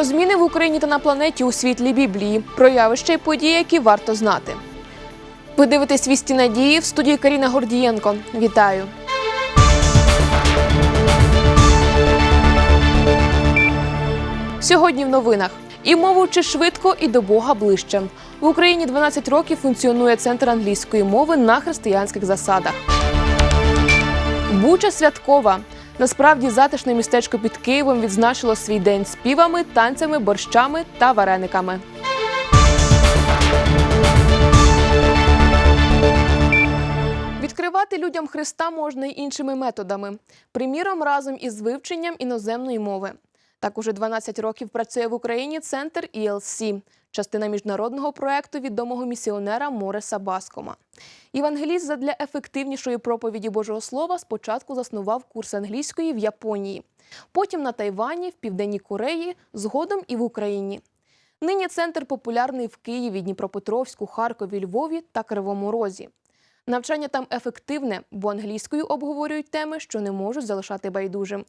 Про зміни в Україні та на планеті у світлі Біблії, про явища й події, які варто знати. Ви дивитесь «Вісті надії» в студії Каріна Гордієнко. Вітаю! Сьогодні в новинах. І мову вчи швидко, і до Бога ближче. В Україні 12 років функціонує центр англійської мови на християнських засадах. Буча святкова. Насправді затишне містечко під Києвом відзначило свій день співами, танцями, борщами та варениками. Відкривати людям Христа можна й іншими методами, приміром, разом із вивченням іноземної мови. Так уже 12 років працює в Україні центр ELC, частина міжнародного проекту відомого місіонера Мореса Баскома. Євангеліст задля ефективнішої проповіді Божого Слова спочатку заснував курс англійської в Японії, потім на Тайвані, в Південній Кореї, згодом і в Україні. Нині центр популярний в Києві, Дніпропетровську, Харкові, Львові та Кривому Розі. Навчання там ефективне, бо англійською обговорюють теми, що не можуть залишати байдужим.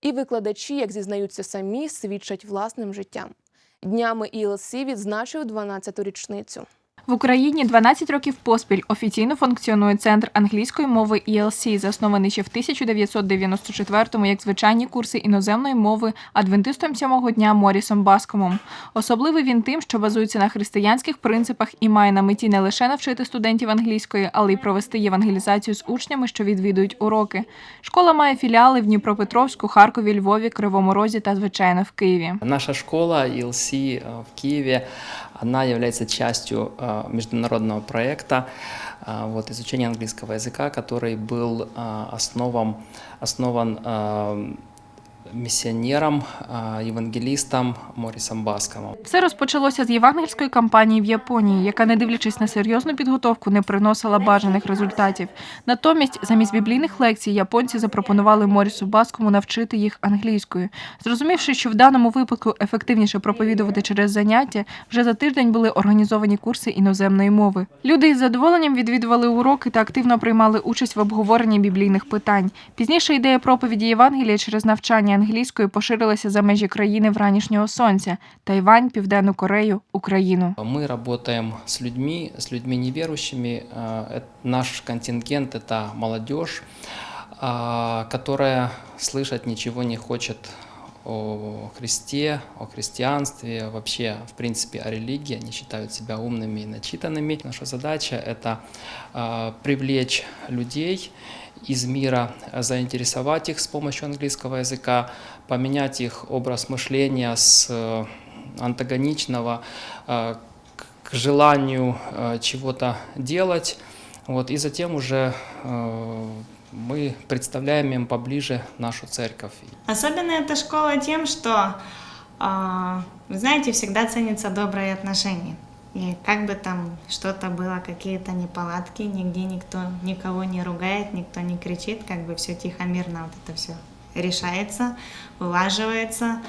І викладачі, як зізнаються самі, свідчать власним життям. Днями ілсі відзначив 12-ту річницю. В Україні 12 років поспіль офіційно функціонує центр англійської мови ELC, заснований ще в 1994-му як звичайні курси іноземної мови адвентистом сьомого дня Морісом Баскомом. Особливий він тим, що базується на християнських принципах і має на меті не лише навчити студентів англійської, але й провести євангелізацію з учнями, що відвідують уроки. Школа має філіали в Дніпропетровську, Харкові, Львові, Кривому Розі та звичайно в Києві. Наша школа ELC э, в Киеве, она является частью э, международного проекта э, вот, изучения английского языка, который был э, основан, основан миссионером, э, евангелистом Баскомом. Все розпочалося з євангельської кампанії в Японії, яка, не дивлячись на серйозну підготовку, не приносила бажаних результатів. Натомість, замість біблійних лекцій, японці запропонували Морісу Баскому навчити їх англійською. Зрозумівши, що в даному випадку ефективніше проповідувати через заняття, вже за тиждень були організовані курси іноземної мови. Люди із задоволенням відвідували уроки та активно приймали участь в обговоренні біблійних питань. Пізніше ідея проповіді Євангелія через навчання англійської поширилася за межі країни вранішнього сонця Тайвань, Південну Корею, Україну. Мы работаем с людьми, с людьми неверующими. Э, эт- Наш контингент – это молодежь, а, которая слышать ничего не хочет о Христе, о христианстве, вообще, в принципе, о религии. Они считают себя умными и начитанными. Наша задача – это а, привлечь людей из мира, а, заинтересовать их с помощью английского языка, поменять их образ мышления с э, антагоничного э, к к желанию э, чего-то делать. Вот, и затем уже э, мы представляем им поближе нашу церковь. Особенно эта школа тем, что, а, вы знаете, всегда ценятся добрые отношения. И как бы там что-то было, какие-то неполадки, нигде никто никого не ругает, никто не кричит, как бы все тихо, мирно вот это все решается, улаживается,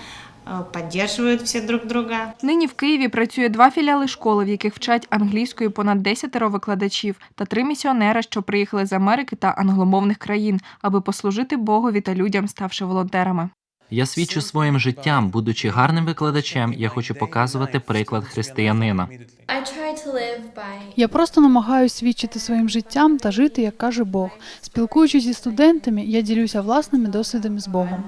э, всі друг друга. Нині в Києві працює два філіали школи, в яких вчать англійською понад 10 викладачів, та три місіонера, що приїхали з Америки та англомовних країн, аби послужити Богові та людям, ставши волонтерами. Я свідчу своїм життям, будучи гарним викладачем, я хочу показувати приклад християнина. Я просто намагаюся свідчити своїм життям та жити, як каже Бог. Спілкуючись зі студентами, я ділюся власними досвідами з Богом.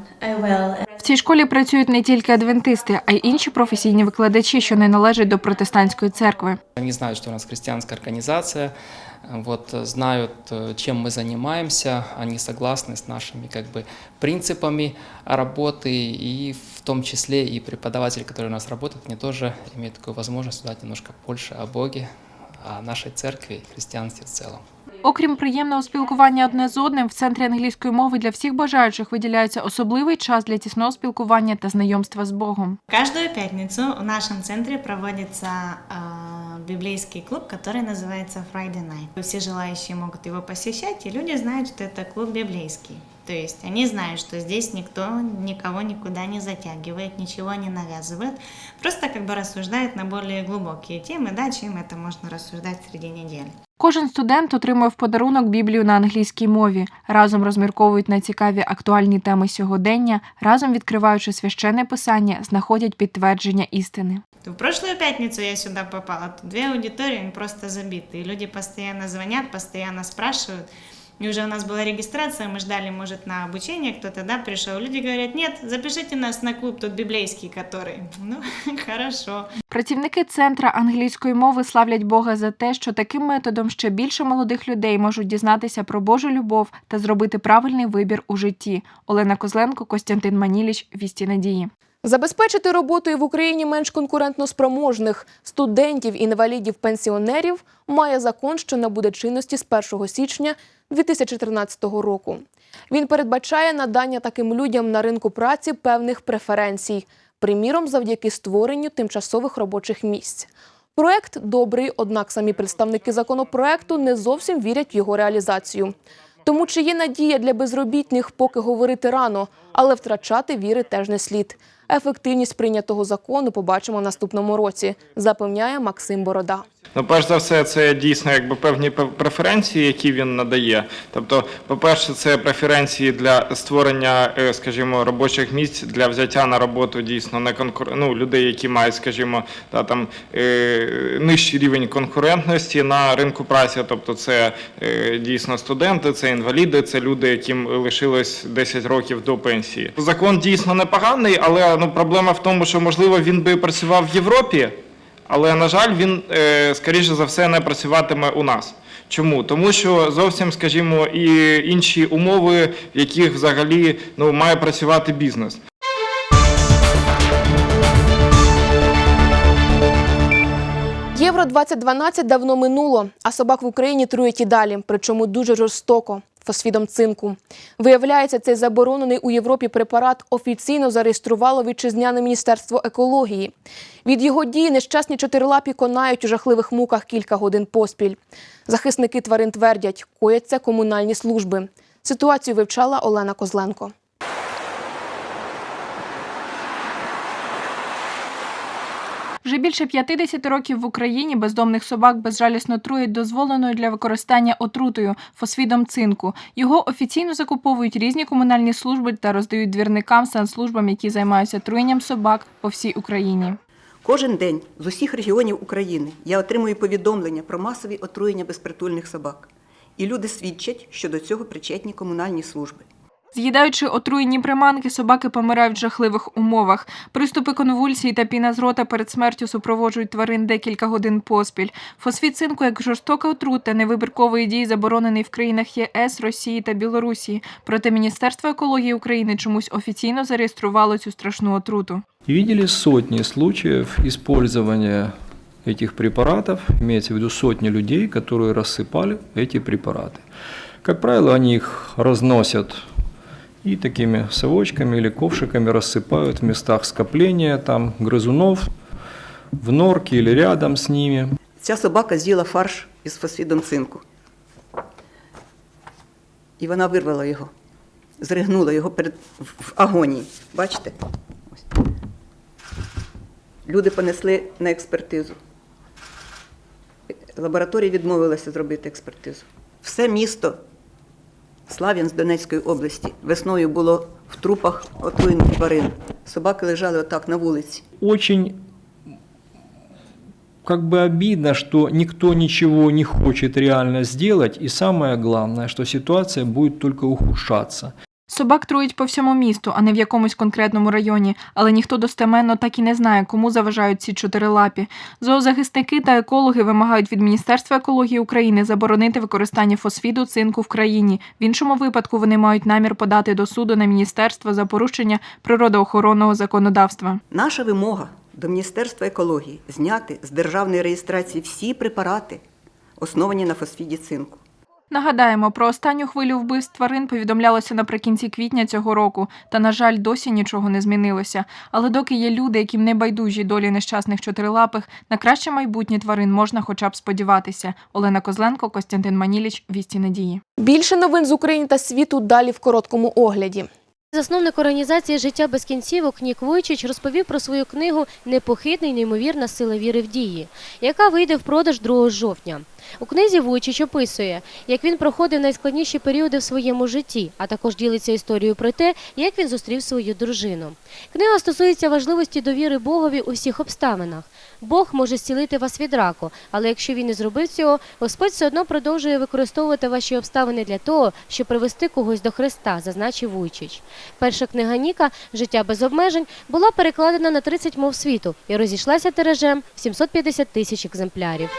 В цій школі працюють не тільки адвентисти, а й інші професійні викладачі, що не належать до протестантської церкви. Они знают, что у нас христианская организация, э, вот, э, знают, э, чем мы занимаемся, они согласны с нашими как бы, принципами работы, и в том числе и преподаватели, которые у нас работают, они тоже имеют такую возможность узнать немножко больше о Боге, о нашей церкви и христианстве в целом. Окрім приємного спілкування одне з одним, в центрі англійської мови для всіх бажаючих виділяється особливий час для тісного спілкування та знайомства з Богом. Каждую пятницу в нашем центре проводится э, библейский клуб, который называется Friday Night. Все желающие могут его посещать, и люди знают, что это клуб библейский. То есть они знают, что здесь никто никого никуда не затягивает, ничего не навязывает. Просто как бы рассуждают на более глубокие темы, да, чем это можно рассуждать среди недели. Кожен студент отримує в подарунок Біблію на англійській мові. Разом розмірковують на цікаві актуальні теми сьогодення, разом відкриваючи священне писання, знаходять підтвердження істини. В прошлую пятницу я сюда попала, тут две аудитории они просто забиты, и люди постоянно звонят, постоянно спрашивают. И уже у нас была регистрация, мы ждали, может, на обучение кто-то, да, пришел. Люди говорят, нет, запишите нас на клуб тут библейский, который. Ну, хорошо. Працівники центра англійської мови славлять Бога за те, що таким методом ще більше молодих людей можуть дізнатися про Божу любов та зробити правильний вибір у житті. Олена Козленко, Костянтин Маніліч, Вісті Надії. Забезпечити роботою в Україні менш конкурентно спроможних студентів, інвалідів, пенсіонерів має закон, що набуде чинності з 1 січня 2013 року. Він передбачає надання таким людям на ринку праці певних преференцій, приміром, завдяки створенню тимчасових робочих місць. Проект добрий, однак самі представники законопроекту не зовсім вірять в його реалізацію. Тому чи є надія для безробітних, поки говорити рано, але втрачати віри теж не слід. Ефективність прийнятого закону побачимо в наступному році, запевняє Максим Борода. Ну, перш за все, це дійсно якби певні преференції, які він надає. Тобто, по-перше, це преференції для створення, е, скажімо, робочих місць для взяття на роботу дійсно не конкур... ну, людей, які мають, скажімо, та там е, нижчий рівень конкурентності на ринку праці. Тобто, це е, дійсно студенти, це інваліди, це люди, яким лишилось 10 років до пенсії. Закон дійсно непоганий, але ну проблема в тому, що можливо він би працював в Європі. Але на жаль, він е, скоріше за все не працюватиме у нас. Чому? Тому що зовсім, скажімо, і інші умови, в яких взагалі ну має працювати бізнес. Євро 2012 давно минуло, а собак в Україні труять і далі, причому дуже жорстоко. Фосфідом цинку. Виявляється, цей заборонений у Європі препарат офіційно зареєструвало вітчизняне міністерство екології. Від його дії нещасні чотирилапі конають у жахливих муках кілька годин поспіль. Захисники тварин твердять, кояться комунальні служби. Ситуацію вивчала Олена Козленко. Вже більше 50 років в Україні бездомних собак безжалісно труять дозволеною для використання отрутою фосфідом цинку. Його офіційно закуповують різні комунальні служби та роздають двірникам санслужбам, які займаються труєнням собак по всій Україні. Кожен день з усіх регіонів України я отримую повідомлення про масові отруєння безпритульних собак. І люди свідчать, що до цього причетні комунальні служби. З'їдаючи отруєні приманки, собаки помирають в жахливих умовах. Приступи конвульсії та піна з рота перед смертю супроводжують тварин декілька годин поспіль. Фосфід цинку як жорстока отрута невибіркової дії заборонений в країнах ЄС, Росії та Білорусі. Проте Міністерство екології України чомусь офіційно зареєструвало цю страшну отруту. И видели сотни случаев использования этих препаратов, имеется в виду сотни людей, которые рассыпали эти препараты. Как правило, они их разносят и такими совочками или ковшиками рассыпают в местах скопления там грызунов, в норке или рядом с ними. Ця собака з'їла фарш із фосфідом цинку. І вона вирвала його, зригнула його перед, в агонії. Бачите? Ось. Люди понесли на експертизу. Лабораторія відмовилася зробити експертизу. Все місто Слав'ян з Донецької області весною було в трупах отруєних тварин. Собаки лежали отак на вулиці. Очень как бы обидно, что никто ничего не хочет реально сделать, и самое главное, что ситуация будет только ухудшаться. Собак трують по всьому місту, а не в якомусь конкретному районі, але ніхто достеменно так і не знає, кому заважають ці чотирилапі. Зоозахисники та екологи вимагають від Міністерства екології України заборонити використання фосфіду цинку в країні. В іншому випадку вони мають намір подати до суду на міністерство за порушення природоохоронного законодавства. Наша вимога до Міністерства екології зняти з державної реєстрації всі препарати, основані на фосфіді цинку. Нагадаємо, про останню хвилю вбивств тварин повідомлялося наприкінці квітня цього року, та, на жаль, досі нічого не змінилося. Але доки є люди, яким не байдужі долі нещасних чотирилапих, на краще майбутнє тварин можна хоча б сподіватися. Олена Козленко, Костянтин Маніліч, Вісті Надії. Більше новин з України та світу далі в короткому огляді. Засновник організації Життя без кінцівок Нік Войчич розповів про свою книгу Непохитний неймовірна сила віри в дії, яка вийде в продаж 2 жовтня. У книзі Войчич описує, як він проходив найскладніші періоди в своєму житті, а також ділиться історією про те, як він зустрів свою дружину. Книга стосується важливості довіри Богові у всіх обставинах. Бог може зцілити вас від раку, але якщо він не зробив цього, Господь все одно продовжує використовувати ваші обставини для того, щоб привести когось до Христа, зазначив Вуйчич. Перша книга Ніка Життя без обмежень була перекладена на 30 мов світу і розійшлася тиражем в 750 тисяч екземплярів.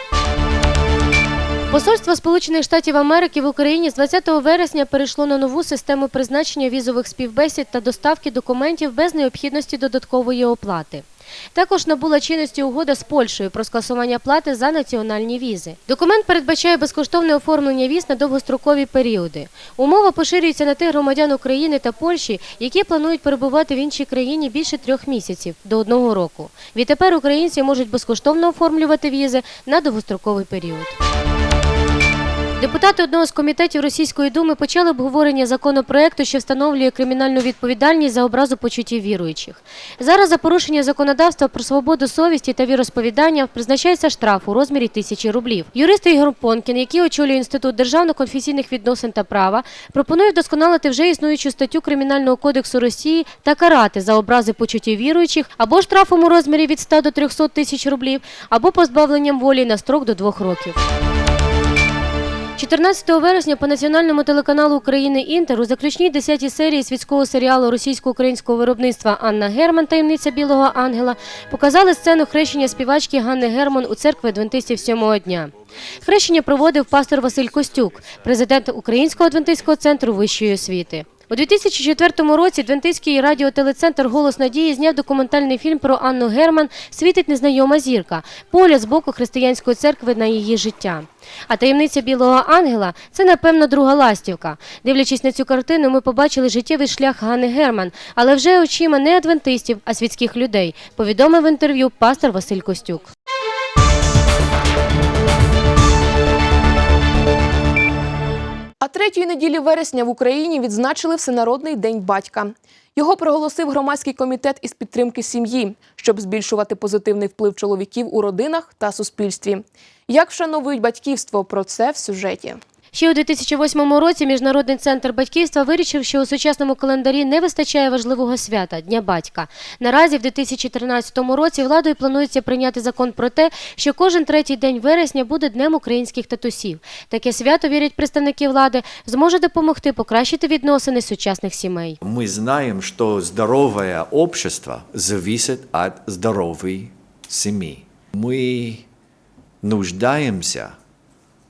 Посольство Сполучених Штатів Америки в Україні з 20 вересня перейшло на нову систему призначення візових співбесід та доставки документів без необхідності додаткової оплати. Також набула чинності угода з Польщею про скасування плати за національні візи. Документ передбачає безкоштовне оформлення віз на довгострокові періоди. Умова поширюється на тих громадян України та Польщі, які планують перебувати в іншій країні більше трьох місяців до одного року. Відтепер українці можуть безкоштовно оформлювати візи на довгостроковий період. Депутати одного з комітетів Російської думи почали обговорення законопроекту, що встановлює кримінальну відповідальність за образу почуттів віруючих. Зараз за порушення законодавства про свободу совісті та віросповідання призначається штраф у розмірі тисячі рублів. Юрист Ігор Понкін, який очолює інститут державно-конфесійних відносин та права, пропонує вдосконалити вже існуючу статтю Кримінального кодексу Росії та карати за образи почуттів віруючих або штрафом у розмірі від 100 до 300 тисяч рублів, або позбавленням волі на строк до двох років. 14 вересня по національному телеканалу України Інтер у заключній 10 серії світського серіалу російсько-українського виробництва Анна Герман Таємниця білого ангела показали сцену хрещення співачки Ганни Герман у церкві адвентистів сьомого дня. Хрещення проводив пастор Василь Костюк, президент Українського адвентистського центру вищої освіти. У 2004 році Адвентистський радіотелецентр Голос Надії зняв документальний фільм про Анну Герман Світить незнайома зірка, погляд з боку християнської церкви на її життя. А таємниця білого ангела це, напевно, друга ластівка. Дивлячись на цю картину, ми побачили життєвий шлях Ганни Герман, але вже очима не адвентистів, а світських людей, повідомив в інтерв'ю пастор Василь Костюк. Третьої неділі вересня в Україні відзначили Всенародний день батька. Його проголосив громадський комітет із підтримки сім'ї, щоб збільшувати позитивний вплив чоловіків у родинах та суспільстві. Як вшановують батьківство? Про це в сюжеті. Ще у 2008 році Міжнародний центр батьківства вирішив, що у сучасному календарі не вистачає важливого свята Дня батька. Наразі в 2013 році владою планується прийняти закон про те, що кожен третій день вересня буде днем українських татусів. Таке свято вірять представники влади, зможе допомогти покращити відносини сучасних сімей. Мы знаем, что здоровое общество зависит от здоровой семьи. Мы нуждаемся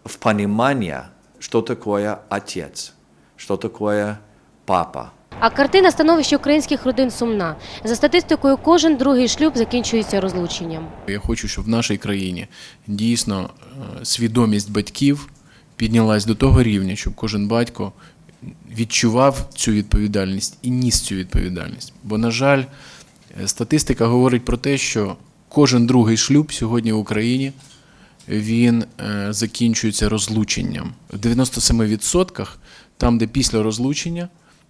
в понимании, что такое отец, что такое папа. А картина становища українських родин сумна. За статистикою, кожен другий шлюб закінчується розлученням. Я хочу, щоб в нашій країні дійсно е, свідомість батьків піднялась до того рівня, щоб кожен батько відчував цю відповідальність і ніс цю відповідальність. Бо, на жаль, е, статистика говорить про те, що кожен другий шлюб сьогодні в Україні він е, закінчується розлученням. В 97% там, де після розлучення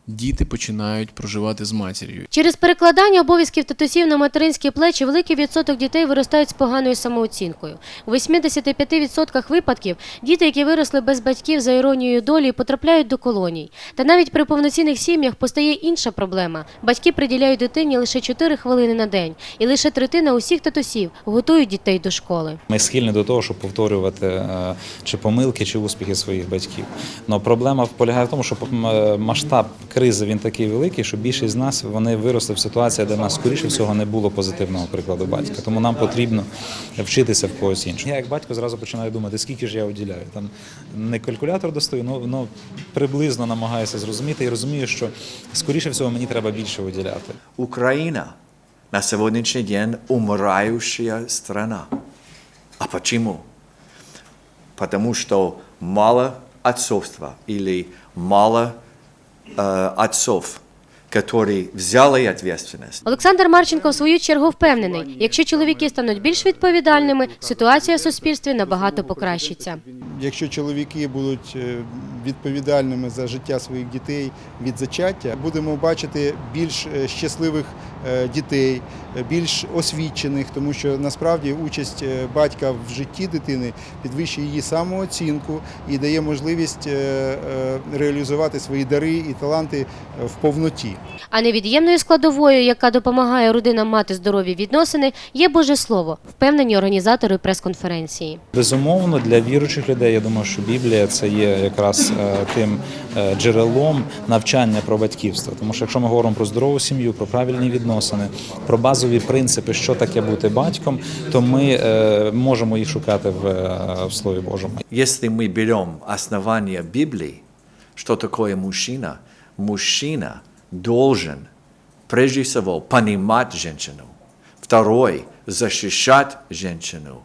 діти починають проживати з матір'ю. Через перекладання обов'язків татусів на материнські плечі великий відсоток дітей виростають з поганою самооцінкою. У 85% випадків діти, які виросли без батьків за іронією долі, потрапляють до колоній. Та навіть при повноцінних сім'ях постає інша проблема. Батьки приділяють дитині лише 4 хвилини на день, і лише третина усіх татусів готують дітей до школи. Ми схильні до того, щоб повторювати е, чи помилки, чи успіхи своїх батьків. Но проблема полягає в тому, що е, масштаб кризи він такий великий, що більшість з нас вони виросли в ситуації, де в нас скоріше всього не було позитивного прикладу батька. Тому нам потрібно вчитися в когось іншого. Я як батько зразу починаю думати, скільки ж я виділяю. Там не калькулятор достаю, ну, ну приблизно намагаюся зрозуміти і розумію, що скоріше всього мені треба більше виділяти. Украина на сегодняшний день умирающая страна. А почему? Потому что мало отцовства или мало Uh, At self. Которые взяли ответственность. Олександр Марченко в свою чергу впевнений, якщо чоловіки стануть більш відповідальними, ситуація в суспільстві набагато покращиться. Якщо чоловіки будуть е, відповідальними за життя своїх дітей від зачаття, будемо бачити більш е, щасливих е, дітей, більш освічених, тому що насправді участь батька в житті дитини підвищує її самооцінку і дає можливість реалізувати свої дари і таланти в повноті. А невід'ємною складовою, яка допомагає родинам мати здорові відносини, є Боже Слово, впевнені організатори прес-конференції. Безумовно, для віруючих людей я думаю, що Біблія це є якраз е, тим е, джерелом навчання про батьківство. Тому що якщо ми говоримо про здорову сім'ю, про правильні відносини, про базові принципи, що таке бути батьком, то ми е, можемо їх шукати в, в Слові Божому. Если мы берем основание Библии, что такое мужчина, мужчина должен прежде всего понимать женщину, второй – защищать женщину,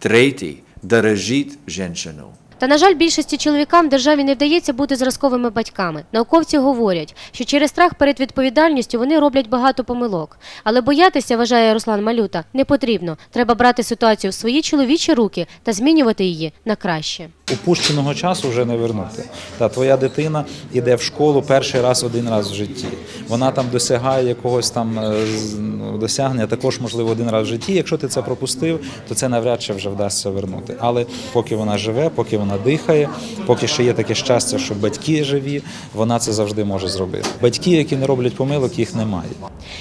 третий – дорожить женщину. Та на жаль, більшості чоловікам державі не вдається бути зразковими батьками. Науковці говорять, що через страх перед відповідальністю вони роблять багато помилок. Але боятися, вважає Руслан Малюта, не потрібно. Треба брати ситуацію в свої чоловічі руки та змінювати її на краще. Упущеного часу вже не вернути. Та твоя дитина йде в школу перший раз один раз в житті. Вона там досягає якогось там е, ну, досягнення, також можливо один раз в житті. Якщо ти це пропустив, то це навряд чи вже вдасться вернути. Але поки вона живе, поки вона дихає, поки ще є таке щастя, що батьки живі, вона це завжди може зробити. Батьки, які не роблять помилок, їх немає.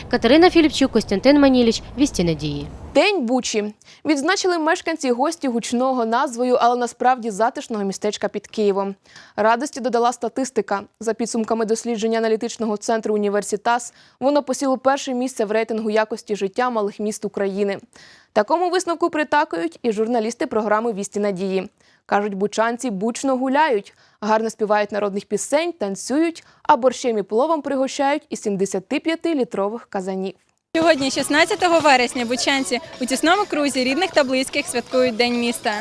Катерина Філіпчук, Костянтин Маніліч, Вісті Надії. День Бучі відзначили мешканці гості гучного назвою, але насправді затишного містечка під Києвом. Радості додала статистика. За підсумками дослідження аналітичного центру Університас, воно посіло перше місце в рейтингу якості життя малих міст України. Такому висновку притакують і журналісти програми Вісті Надії. Кажуть, бучанці бучно гуляють, гарно співають народних пісень, танцюють, а борщем і пловом пригощають із 75-літрових казанів. Сьогодні, 16 вересня, бучанці у тісному крузі рідних та близьких святкують День міста.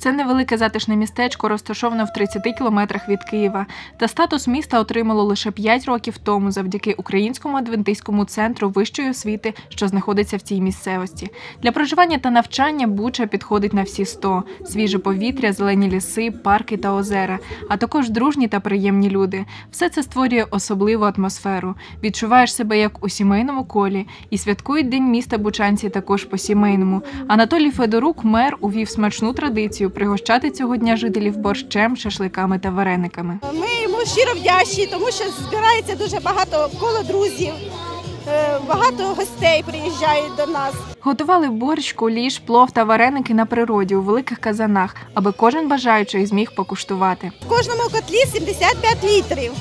Це невелике затишне містечко, розташоване в 30 кілометрах від Києва. Та статус міста отримало лише 5 років тому завдяки Українському адвентистському центру вищої освіти, що знаходиться в цій місцевості. Для проживання та навчання Буча підходить на всі 100. свіже повітря, зелені ліси, парки та озера, а також дружні та приємні люди. Все це створює особливу атмосферу. Відчуваєш себе як у сімейному колі, і святкують День міста Бучанці також по сімейному. Анатолій Федорук, мер, увів смачну традицію пригощати цього дня жителів борщем, шашликами та варениками. Ми йому щиро вдячні, тому що збирається дуже багато коло друзів, е, багато гостей приїжджають до нас. Готували борщ, куліш, плов та вареники на природі у великих казанах, аби кожен бажаючий зміг покуштувати. В кожному котлі 75 літрів.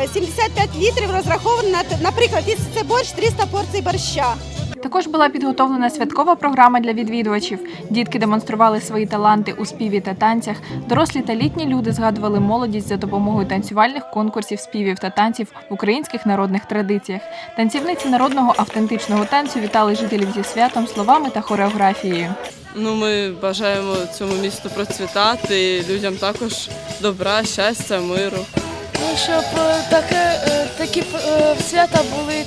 Е, 75 літрів розраховано на, наприклад, якщо це борщ, 300 порцій борща. Також була підготовлена святкова програма для відвідувачів. Дітки демонстрували свої таланти у співі та танцях. Дорослі та літні люди згадували молодість за допомогою танцювальних конкурсів, співів та танців в українських народних традиціях. Танцівниці народного автентичного танцю вітали жителів зі святом словами та хореографією. Ну, ми бажаємо цьому місту процвітати, людям також добра, щастя, миру. Ну, щоб е, таке, е, такі е, свята були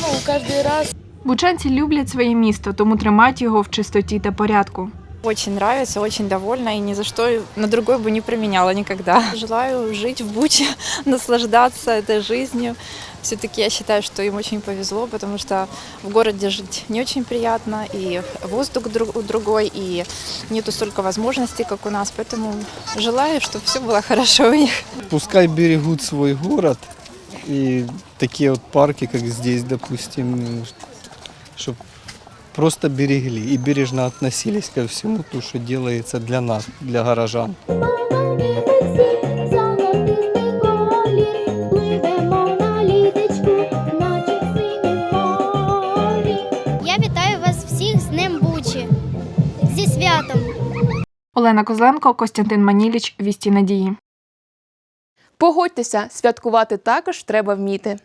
ну, кожен раз. Бучанці люблять своє місто, тому тримають його в чистоті та порядку. Очень нравится, очень довольна и ни за что на другой бы не променяла никогда. Желаю жить в Буче, наслаждаться этой жизнью. Все-таки я считаю, что им очень повезло, потому что в городе жить не очень приятно, и воздух друг- другой, и нету столько возможностей, как у нас. Поэтому желаю, чтобы все было хорошо у них. Пускай берегут свой город и такие вот парки, как здесь, допустим, чтобы просто берегли и бережно относились ко всему, то, что делается для нас, для горожан. Я вітаю вас всіх з Днем Бучі. Зі святом! Олена Козленко, Костянтин Маніліч, Вісті Надії. Погодьтеся, святкувати також треба вміти.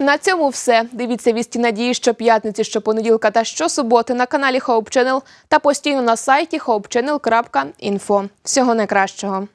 На цьому все. Дивіться вісті надії щоп'ятниці, щопонеділка та щосуботи на каналі Hope Channel та постійно на сайті hopechannel.info. Всього найкращого.